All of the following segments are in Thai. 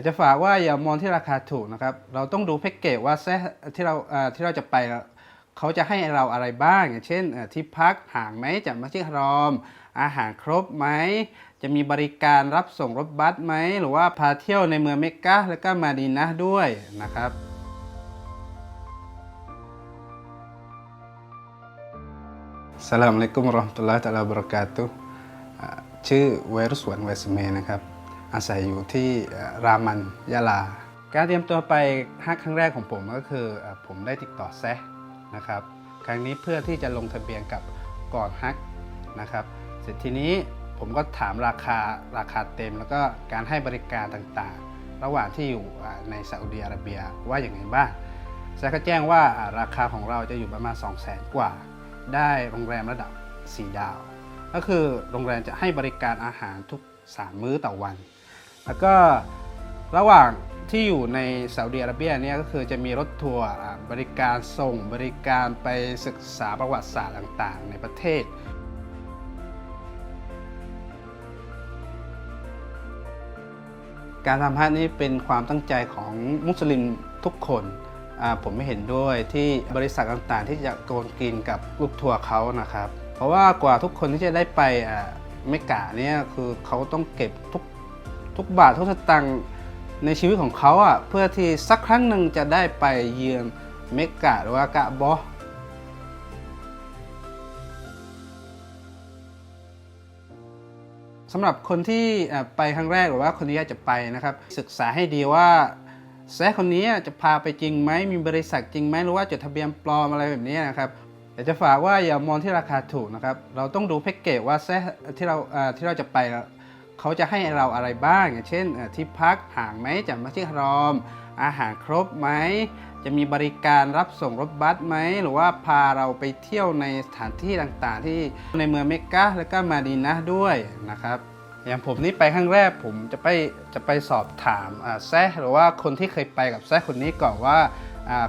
ากจะฝากว่าอย่ามองที่ราคาถูกนะครับ เราต้องดูแพ็กเกจว่าแซะที่เราที่เราจะไปเขาจะให้เราอะไรบ้าง อย่างเช่นที่พักห่างไหมจากมัสยิดฮารอม อาหารครบไหม จะมีบริการรับส่งรถบัสไหม หรือว่าพาเที่ยวในเมืองเมกกะและก็มาดีนะด้วยนะครับสลามอะลัยกุมราะห์มตุลลอฮ์ตะลาบรากาตุชื่อเวรุสวนเวสเมนะครับ อาศัยอยู่ที่รามันยะลา การเตรียมตัวไปฮักครั้งแรกของผมก็คือผมได้ติดต่อแซะนะครับครั้งนี้เพื่อที่จะลงทะเบียนกับก่อนฮักนะครับ เสร็จทีนี้ผมก็ถามราคาราคาเต็ม แล้วก็การให้บริการต่างๆ ระหว่างที่อยู่ในซาอุดิอาระเบียว่าอย่างไรบ้างแซะก็แจ้งว่าราคาของเราจะอยู่ประมาณ 2 0 0 0 0 0กว่า ได้โรงแรมระดับ 4 ดาว ก็คือโรงแรมจะให้บริการอาหารทุก 3 มื้อต่อวัน แล้วก็ระหว่างที่อยู่ในซาอุดิอาระเบียเนี่ยก็คือจะมีรถทัวร์บริการส่งบริการไปศึกษาประวัติศาสตร์ต่างๆ ในประเทศ การทำฮัจญ์นี้เป็นความตั้งใจของมุสลิมทุกคนผมไม่เห็นด้วยที่บริษัทต่างๆ ที่จะโกนกินกับลูกทัวร์เขานะครับ เพราะว่ากว่าทุกคนที่จะได้ไปอ่าเมกะเนี่ยคือเขาต้องเก็บทุก ทุกบาททุกสตางค์ในชีวิตของเขาอะเพื่อที่สักครั้งหนึ่งจะได้ไปเยือนเมกะหรือว่ากะบอสำหรับคนที่ไปครั้งแรกหรือว่าคนที่อยากจะไปนะครับ ศึกษาให้ดีว่าแซะคนนี้จะพาไปจริงไหมมีบริษัทจริงไหมหรือว่าจดทะเบียนปลอมอะไรแบบนี้นะครับอยากจะฝากว่าอย่ามองที่ราคาถูกนะครับ เราต้องดูแพ็กเกจว่าแซะที่เราที่เราจะไป เขาจะให้เราอะไรบ้าง อย่างเช่นที่พักห่างไหมจากมัสยิดฮารอม อาหารครบไหม จะมีบริการรับส่งรถบัสไหม หรือว่าพาเราไปเที่ยวในสถานที่ต่างๆ ที่ในเมืองเมกะและก็มาดีนะด้วยนะครับอย่างผมนี่ไปครั้งแรกผมจะไปจะไปสอบถามแซะหรือว่าคนที่เคยไปกับแซะคนนี้ก่อนว่า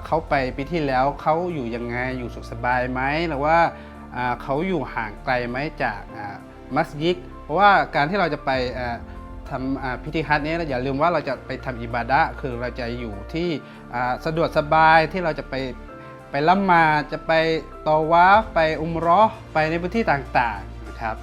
เขาไปปีที่แล้วเขาอยู่ยังไงอยู่สุขสบายไหมหรือว่าเขาอยู่ห่างไกลไหมจากมัสยิด เพราะว่าการที่เราจะไปทำพิธีฮัจญ์เนี้อย่าลืมว่าเราจะไปทำอิบาดะคือเราจะอยู่ที่สะดวกสบายที่เราจะไปไปละหมาดจะไปตอวาฟไปอุมเรอไปในพื้นที่ต่างๆนะครับ